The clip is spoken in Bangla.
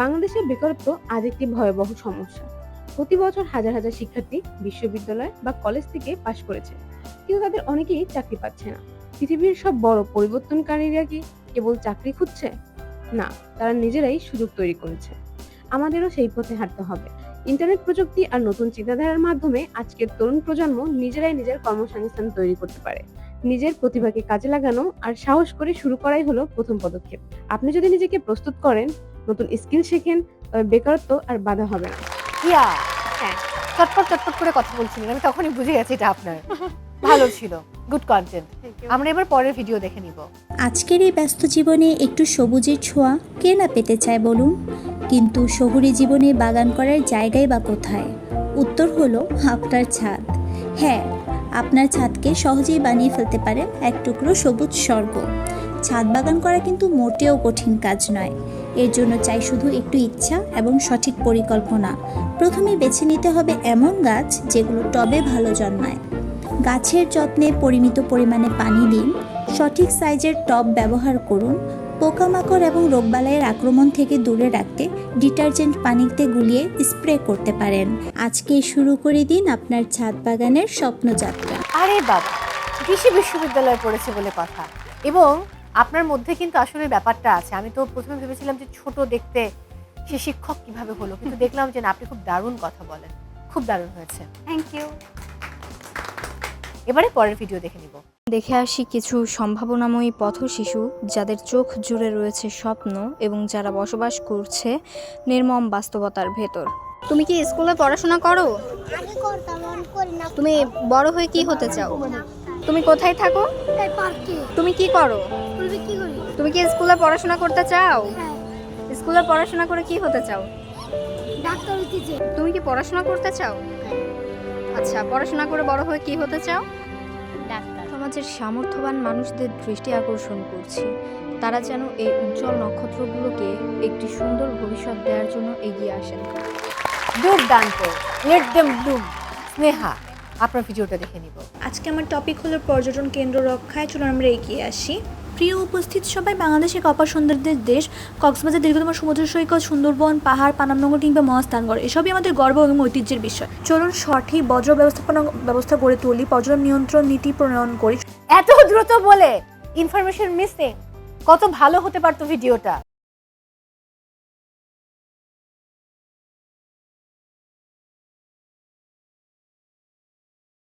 বাংলাদেশের বেকারত্ব আজ একটি ভয়াবহ সমস্যা। প্রতি বছর হাজার হাজার শিক্ষার্থী বিশ্ববিদ্যালয় বা কলেজ থেকে পাশ করেছে, কিন্তু তাদের অনেকেই চাকরি পাচ্ছে না। পৃথিবীর সব বড় পরিবর্তনকারীরা কি কেবল চাকরি খুঁজছে? না, তারা নিজেরাই সুযোগ তৈরি করেছে। আমাদেরও সেই পথে হাঁটতে হবে। ইন্টারনেট প্রযুক্তি আর নতুন চিন্তাধারার মাধ্যমে আজকের তরুণ প্রজন্ম নিজেরাই নিজের কর্মসংস্থান তৈরি করতে পারে। নিজের প্রতিভাকে কাজে লাগানো আর সাহস করে শুরু করাই হলো প্রথম পদক্ষেপ। আপনি যদি নিজেকে প্রস্তুত করেন নতুন স্কিল শেখেন তবে বেকারত্ব আর বাধা হবে না। ইয়া হ্যাঁ। চটপট চটপট করে কথা বলছিলেন আমি তখনই বুঝে গেছি এটা আপনার। ভালো ছিল গুড কন্টেন্ট আমরা এবার পরের ভিডিও দেখে নিব। আজকের এই ব্যস্ত জীবনে একটু সবুজের ছোঁয়া কে না পেতে চায় বলুন? কিন্তু শহুরে জীবনে বাগান করার জায়গাই বা কোথায়? উত্তর হলো আপনার ছাদ। হ্যাঁ আপনার ছাদকে সহজেই বানিয়ে ফেলতে পারে এক টুকরো সবুজ স্বর্গ। ছাদ বাগান করা কিন্তু মোটেও কঠিন কাজ নয়। এর জন্য চাই শুধু একটু ইচ্ছা এবং সঠিক পরিকল্পনা। প্রথমে বেছে নিতে হবে এমন গাছ যেগুলো টবে ভালো জন্মায়। গাছের যত্নে পরিমিত পরিমাণে পানি দিন, সঠিক সাইজের টব ব্যবহার করুন, পোকামাকড় এবং রোগবালাইয়ের আক্রমণ থেকে দূরে রাখতে ডিটারজেন্ট পানিতে গুলিয়ে স্প্রে করতে পারেন। আজকে শুরু করে দিন আপনার ছাদ বাগানের স্বপ্নযাত্রা। আরে বাবা, কৃষি বিশ্ববিদ্যালয়ে পড়েছে বলে কথা। এবং আপনার মধ্যে কিন্তু আসলে ব্যাপারটা আছে। আমি তো প্রথমে ভেবেছিলাম যে ছোট দেখতে সে শিক্ষক কীভাবে হলো কিন্তু দেখলাম যে না আপনি খুব দারুণ কথা বলেন। খুব দারুণ হয়েছে। থ্যাংক ইউ এবারে পরের ভিডিও দেখে নিব। দেখে আসি কিছু সম্ভাবনাময়ী পথ শিশু যাদের চোখ জুড়ে রয়েছে স্বপ্ন এবং যারা বসবাস করছে নির্মম বাস্তবতার ভেতর। তুমি কি স্কুলে পড়াশোনা করো? আগে করতাম করি না। তুমি বড় হয়ে কি হতে চাও? তুমি কোথায় থাকো? পার্কে। তুমি কি করো? তুমি কি করি? তুমি কি স্কুলে পড়াশোনা করতে চাও? হ্যাঁ। স্কুলে পড়াশোনা করে কি হতে চাও? ডাক্তার তুমি কি পড়াশোনা করতে চাও? আচ্ছা পড়াশোনা করে বড় হয়ে কি হতে চাও? ডাক্তার। সমাজের সামর্থ্যবান মানুষদের দৃষ্টি আকর্ষণ করছি। তারা যেন এই উজ্জ্বল নক্ষত্রগুলোকে একটি সুন্দর ভবিষ্যৎ দেওয়ার জন্য এগিয়ে আসেন। দুর্দান্ত লেট দেম। ব্লুম স্নেহা আপনার ভিডিওটা দেখে নিব। আজকে আমার টপিক হলো পর্যটন কেন্দ্র রক্ষায় চলুন আমরা এগিয়ে আসি। প্রিয় উপস্থিত সবাই বাংলাদেশে কপার সুন্দরদের দেশ, কক্সবাজার দীর্ঘতম সমুদ্র সৈকত, সুন্দরবন, পাহাড়, পানামনগর কিংবা মহাস্থানগড়, এসবই আমাদের গর্ব এবং ঐতিহ্যের বিষয়। চলুন সঠিক বজ্র ব্যবস্থাপনা, ব্যবস্থা গড়ে তুলি, পর্যটন নিয়ন্ত্রণ নীতি প্রণয়ন করি। এত দ্রুত বলে ইনফরমেশন মিসিং কত ভালো হতে পারতো ভিডিওটা